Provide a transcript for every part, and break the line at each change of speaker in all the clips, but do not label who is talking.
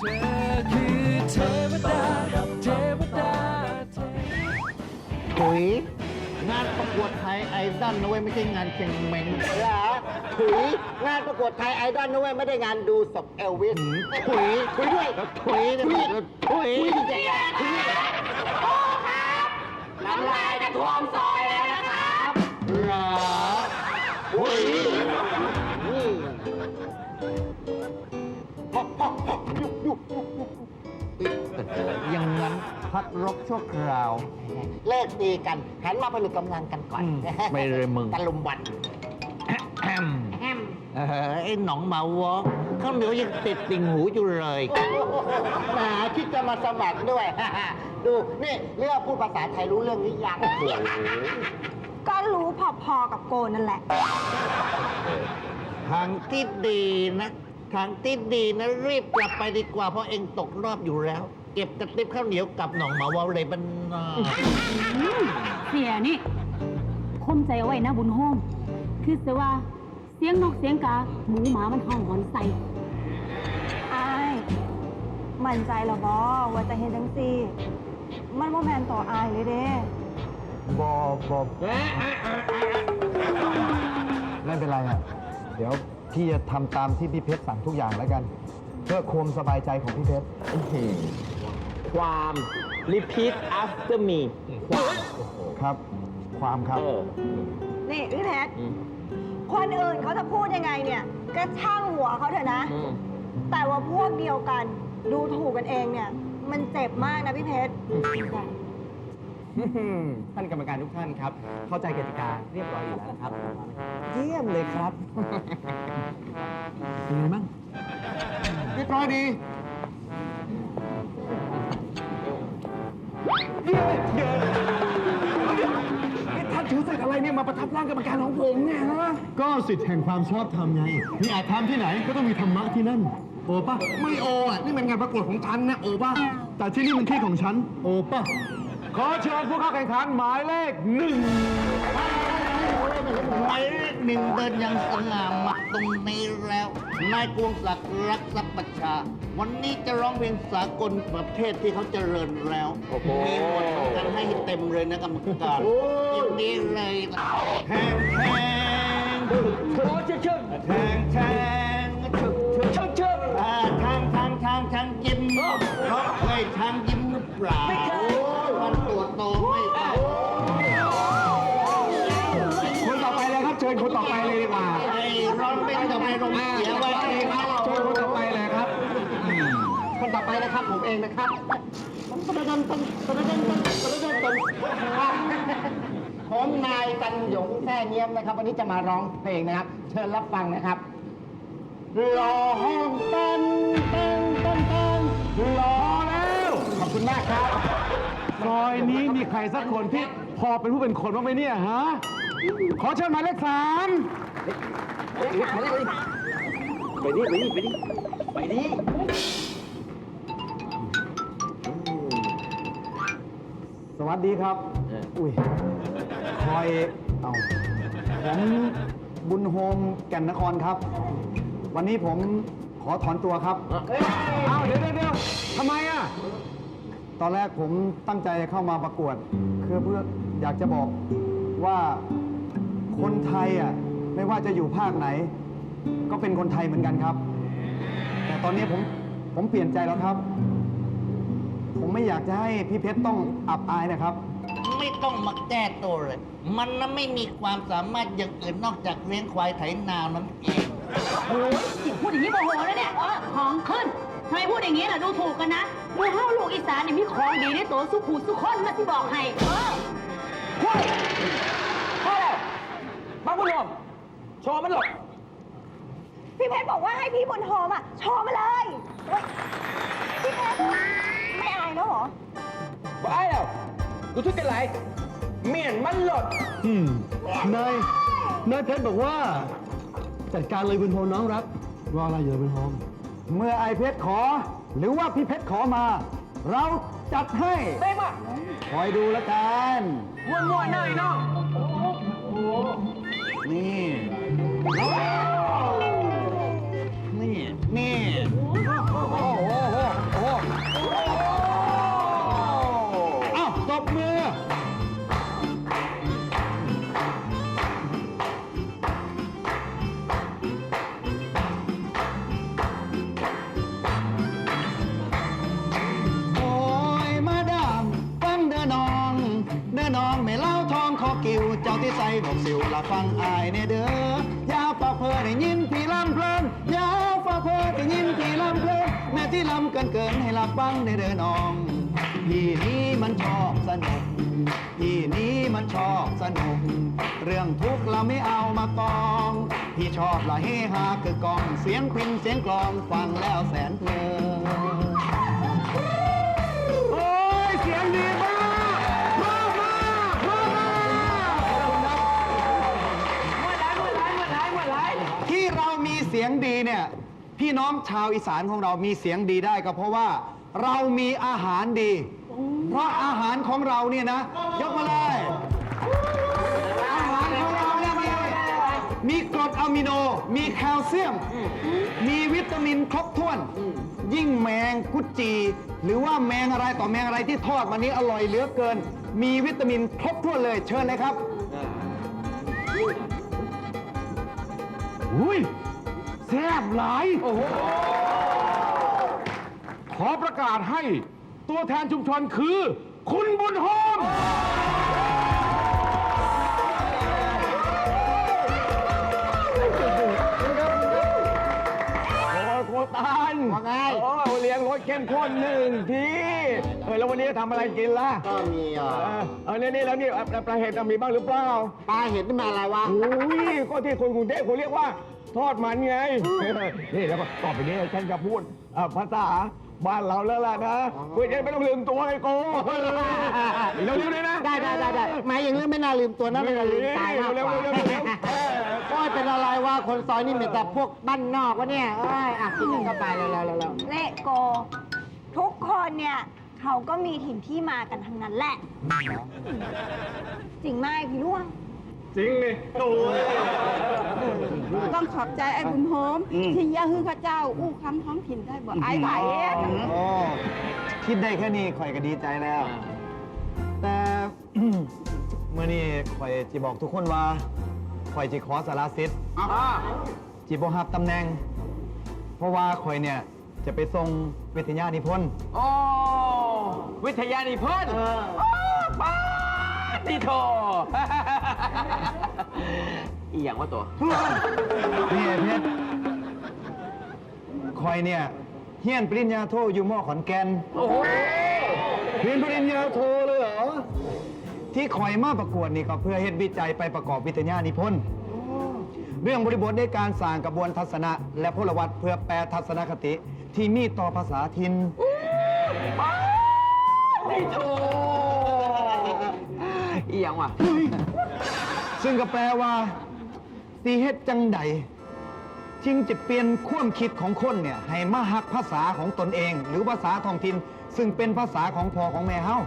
ถุยงานประกวดไทยไอดอลนะเว้ยไม่ใช่งานเชียงเม้งเหรอถุยงานประกวดไทยไอดอลนะเว้ยไม่ได้งานดูศพเอลวิสถุยถุยด้วยถุยถุยถุยถุย
น้ำลายจะท่วมซอยแล้วนะครับ
อยังงั้นพักรบชั่วคราว เลิกตีกันหันมาผนึกกำลังกันก่อนไม่เลยมึง ตะลุมบันแฮม
แฮม
เออไอ้หนองหมาวอกข้าวเหนียวยังติดติ่งหูอยู่เลยหาคิดจะมาสมัครด้วย ดูนี่เรื่องพูดภาษาไทยรู้เรื่องหรือยัง
ก็รู้พอๆกับโกนั่นแหละ
ทางที่ดีนะ ทางที่ดีนะรีบกลับไปดีกว่าเพราะเองตกรอบอยู่แล้ว เก็บกระติบข้าวเหนียวกับหนองหมาวอเลยบันนา
เสียนี่คมใจเอาไว้นะบุญโฮมคือเสียว่าเสียงนกเสียงกาหมูหมามันห้องหอนใส่
อายมั่นใจเหรอบอว่าจะเห็นจังซี่ มันว่าแมนต่ออายเลยเด้
บอบอไม่เป็นไรอะ เดี๋ยว พี่จะทำตามที่พี่เพชรสั่งทุกอย่างแล้วกัน เพื่อความสบายใจของพี่เพชร
ความ repeat after me
ครับ ความครับ
เออ
นี่พี่เพชรคนอื่นเขาจะพูดยังไงเนี่ยก็ช่างหัวเขาเถอะนะ
อืม
แต่ว่าพวกเดียวกัน ดูถูกกันเองเนี่ย มันเจ็บมากนะพี่เพชร
ท่านกรรมการทุกท่านครับ เข้าใจกติกาเรียบร้อยอยู่แล้วนะครับ เยี่ยมเลยครับ
เป็นไงบ้างเรียบร้อยดีท่านถือสิทธิ์อะไรเนี่ยมาประทับร่างกรรมการของผมเนี่ยฮะ ก็สิทธิ์แห่งความชอบธรรมไง มีอาจทำที่ไหนก็ต้องมีธรรมะที่นั่น โอป่ะไม่โออะ นี่มันงานประกวดของฉันนะโอป่ะแต่ที่นี่มันที่ของฉัน โอป่ะ ขอเชิญผู้เข้าแข่งขันหมายเลขหนึ่ง
หมายเลขหนึ่งเดินอยังสง่ามาตรงนี้แล้ว นายกวงศักดิ์รักทรัพย์ประชา วันนี้จะร้องเพลงสากลประเทศที่เขาเจริญแล้ว
โอ้โห
มีหมวดของกันให้เต็มเลยนะกรรมการอย่างนี้เลยแทงแทง
โอ้เชื่อเชื่อ
แทงแทง
ชิญคนต่อไปเลยดีกว่า
ไอ้ร้องไม่ต้องไปโรงเสียไว้ไอ้เขา
เชิญคนต่อไปเลยครับ
คนต่อไปนะครับผมเองนะครับตะดันตันตะดันตันตะดันตันผมนายตันหยงแท่เนียมนะครับ วันนี้จะมาร้องเพลงนะครับ เชิญรับฟังนะครับรอห้องตันตันตันตันรอแล้ว ขอบคุณมากครับ
ซอยนี้มีใครสักคนที่พอเป็นผู้เป็นคนบ้างไหมเนี่ยฮะ ขอเชิญหมายเลขสาม
ไปดิไปดิไปดิไปดิ
สวัสดีครับ อุ้ยคอย เอาผมบุญโฮมแก่นนครครับ วันนี้ผมขอถอนตัวครับ
อ้าวเดี๋ยวเดี๋ยวเดี๋ยวทำไมอะ
ตอนแรกผมตั้งใจจะเข้ามาประกวด คือเพื่ออยากจะบอกว่า คนไทยอะไม่ว่าจะอยู่ภาคไหน ก็เป็นคนไทยเหมือนกันครับ แต่ตอนนี้ผมผมเปลี่ยนใจแล้วครับ ผมไม่อยากจะให้พี่เพชรต้องอับอายนะครับ
ไม่ต้องมาแก้ตัวเลย มันน่ะไม่มีความสามารถอย่างอื่นนอกจากเลี้ยงควายไถนานั่นเอง
โอ้ยพูดอย่างนี้โมโหแล้วเนี่ยเออของขึ้นทำไมพูดอย่างนี้ล่ะดูถูกกันนะดูเฮ้าลูกอีสานเนี่ยมีของดีในตัวสุขูสุขคนนะที่บอกให้ เออ
พ่อพ่อแล้ว บ้าบุญรวมโชว์มันหลบ
พี่เพชรบอกว่าให้พี่บุญโฮมอะโชว์มาเลยเฮ้ยพี่เพชรไม่อายแล้วเหรอ
บ้าแล้วกูทุกข์กันไหลเมียนมันหลด
อืมนายนายเพชรบอกว่า จัดการเลยบุญโฮมน้องรักรออะไรอยู่บุญโฮมเมื่อไอเพชรขอ หรือว่าพี่เพชรขอมา เราจัดให้
เต้งมา
คอยดูแล้วกัน
ม้วนม้วนๆหน่อยน้อง
นี่
นี่ นี่
บอกสิวละฟังอายเนเด้ออย่าฝากเพอได้ยินพี่ลำเพลินอย่าฝากเพอได้ยินพี่ลำเพลินแม่ที่ลำเกินเกินให้รับฟังในเด้อน้อง พี่นี้มันชอบสนุกพี่นี้มันชอบสนุก เรื่องทุกข์เราไม่เอามากอง พี่ชอบละเฮฮาคือกองเสียงพินเสียงกลองฟังแล้วแสนเพลิน สียงดีเนี่ยพี่น้องชาวอีสานของเรามีเสียงดีได้ก็เพราะว่าเรามีอาหารดี เพราะอาหารของเราเนี่ยนะ ยกมาเลย อาหารของเราเนี่ยมีมีกรดอะมิโน มีแคลเซียม มีวิตามินครบถ้วน ยิ่งแมงกุจี หรือว่าแมงอะไรต่อแมงอะไรที่ทอดวันนี้อร่อยเหลือเกิน มีวิตามินครบถ้วนเลยเชิญเลยครับ
อุ้ย แซ่บหลายขอประกาศให้ตัวแทนชุมชนคือ คุณบุญโฮม
โอ้ยโคตัน
ว่าไง
โอ้ย เลี้ยงรสเข้มข้นหนึ่งทีเออแล้ววันนี้จะทำอะไรกินล่ะ
ก็มีเอ่
เอ
อ
อเออนี่นี่แล้วนี่เอ่อปลาเห็ดน่ะมีบ้างหรือเปล่า
ปลาเห็ดนี่มาอะไรวะ
อุ้ยก็ที่คนกรุงเทพเขาเรียกว่า ทอดมันไงนี่แล้วก็ต่อไปนี้ฉันจะพูดเอ่อภาษาบ้านเราแล้วล่ะนะเพื่อจะไม่ต้องลืมตัวไอ้โกเร็วๆเลยนะ
ได้ได้ได้ได้หมายอย่างนี้ไม่น่าลืมตัวนะไม่น่าลืมตายมากก
เร็ว
ว่า
ๆเร็วๆเร็วๆเออ
โอ้ย เป็นอะไรวะคนซอยนี่มีแต่พวกบ้านนอกวะเนี่ยเอ้ยอะกินกันเข้าไปเร็วๆเร็วๆเร็ว
เละโก ทุกคนเนี่ยเขาก็มีถิ่นที่มากันทั้งนั้นแหละ จริงไหมพี่ล่วง
จริงนี่โอ้ย
ต้องขอบใจไอ้บุญโฮมที่ยาฮือข้าเจ้า อู้คำท้องถิ่นได้บ่ไอ้ไหว
โอ้คิดได้แค่นี้ข่อยก็ดีใจแล้ว แต่เมื่อนี้ข่อยจะบอกทุกคนว่า ข่อยจะขอสารสิทธิ์จีบฮับตำแหน่ง เพราะว่าข่อยเนี่ยจะไปส่งวิทยานิพนธ์
โอ้วิทยานิพนธ์ป้าดีโทอีหยังว่าตัว
นี่ไอ้เพชรข่อยเนี่ยเฮียนปริญญาโทอยู่มอขอนแก่น
โอ้โห
เรียนปริญญาโทเลยเหรอ ที่ข่อยมาประกวดนี่ก็เพื่อเฮ็ดวิจัยไปประกอบวิทยานิพนธ์เรื่องบริบทในการสร้างกระบวนทัศนะ และพลวัตเพื่อแปลทัศนคติที่มีต่อภาษาถิ่น
ดีโทอีหยังวะ
ซึ่งก็แปลว่าสีเฮ็ดจังใดจึงจะเปลี่ยนความคิดของคนเนี่ย ให้มาหักภาษาของตนเอง หรือภาษาท้องถิ่นซึ่งเป็นภาษาของพ่อของแม่เฮา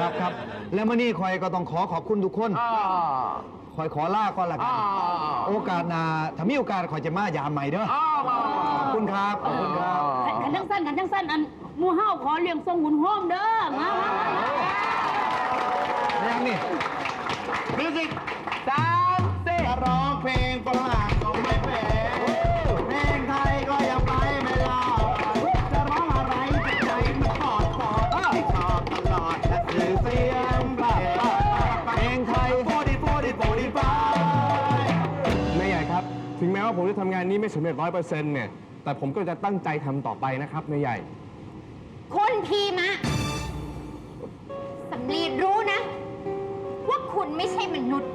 ครับครับ แล้วมื่อนี้คอยก็ต้องขอขอบคุณทุกคน
อ่า
คอยขอลาก่อนละกั
อ่าน
โอกาสหน้าถ้ามีโอกาสคอยจะมายามใหม่เด้อ
อ่า
ขอบคุณครับขอบคุณครับ
กันทั้งสั้นกันทั้งสั้นอันหมูเฮาขอเลี้ยงทรงบุญโฮมเด้อมามามามา
แล้วนี่
มิวสิกสามสี่
จะร้องเพลง
ทำงานนี้ไม่สำเร็จร้อยเปอร์เซ็นต์เนี่ย แต่ผมก็จะตั้งใจทำต่อไปนะครับแม่ใหญ่
คุณพีมะสำลีรู้นะ ว่าคุณไม่ใช่มนุษย์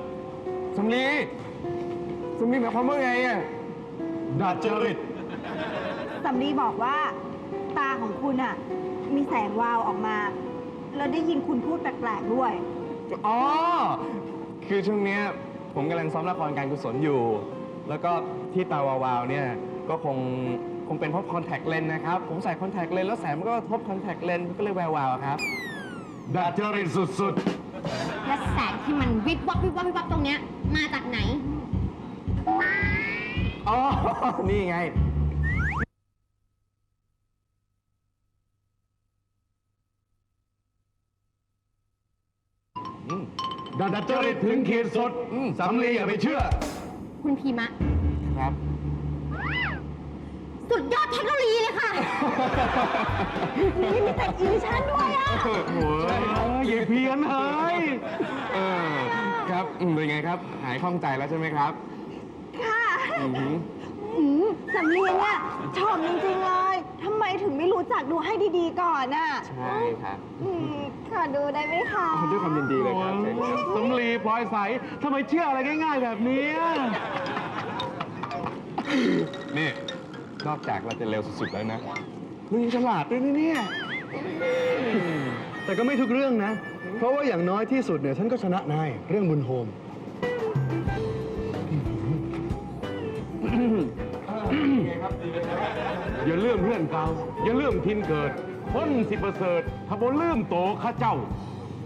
สำลีสำลีหมายความว่าไงอะ
ดัดจริต
สำลีบอกว่าตาของคุณอะมีแสงวาวออกมา แล้วได้ยินคุณพูดแปลกๆด้วย
อ๋อ คือช่วงเนี้ยผมกำลังซ้อมละครการกุศลอยู่ แล้วก็ที่ตาวาวๆเนี่ยก็คงคงเป็นเพราะคอนแทคเลนส์นะครับ ผมใส่คอนแทคเลนส์แล้วแสงมันก็กระทบคอนแทคเลนส์ก็เลยแวววาวอะครับ
ดัดจริตสุด
และแสงที่มันวิบวับวิบวับวิบวับตรงเนี้ยมาจากไหน
อ๋อ นี่ไง
ๆดัดจริตถึงขีดสุดสำลีอย่าไปเชื่อ
คุณพีมะ
ครับ
สุดยอดเทคโนโลยีเลยค่ะ
นี่มีแต่อีฉันด้วยอะ
โอ้โหยายเพียนเฮ้ยเออครับอืมเป็นไงครับ หายคล่องใจแล้วใช่ไหมครับ
ค่ะ
อือหือ
อืมสำเนียงอะชอบจริงๆเลยทำไมถึงไม่รู้จักดูให้ดีๆก่อนอะ
ใช่ครับ
อืมขอดูได้ไหมคะ
ด้วยความยินดีเลยครับเชิญครับ
สำลีพลอยใสทำไมเชื่ออะไรง่ายๆแบบนี้
นี่นอกจากเราจะเร็วสุดๆแล้วนะมึงยังฉลาดด้วยนะเนี่ย
แต่ก็ไม่ทุกเรื่องนะ เพราะว่าอย่างน้อยที่สุดเนี่ย ฉันก็ชนะนายเรื่องบุญโฮม
อย่าเลื่อมเพื่อนเก่าอย่าเลื่อมทินเกิดคนสิประเสริฐถ้าบ่เลื่อมโตข้าเจ้า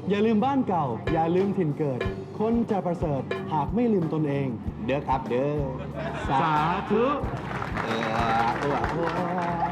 อย่าลืมบ้านเก่า อย่าลืมถิ่นเกิด คนจะประเสริฐหากไม่ลืมตนเอง เด้อครับเด้อ
สาธุ
เออ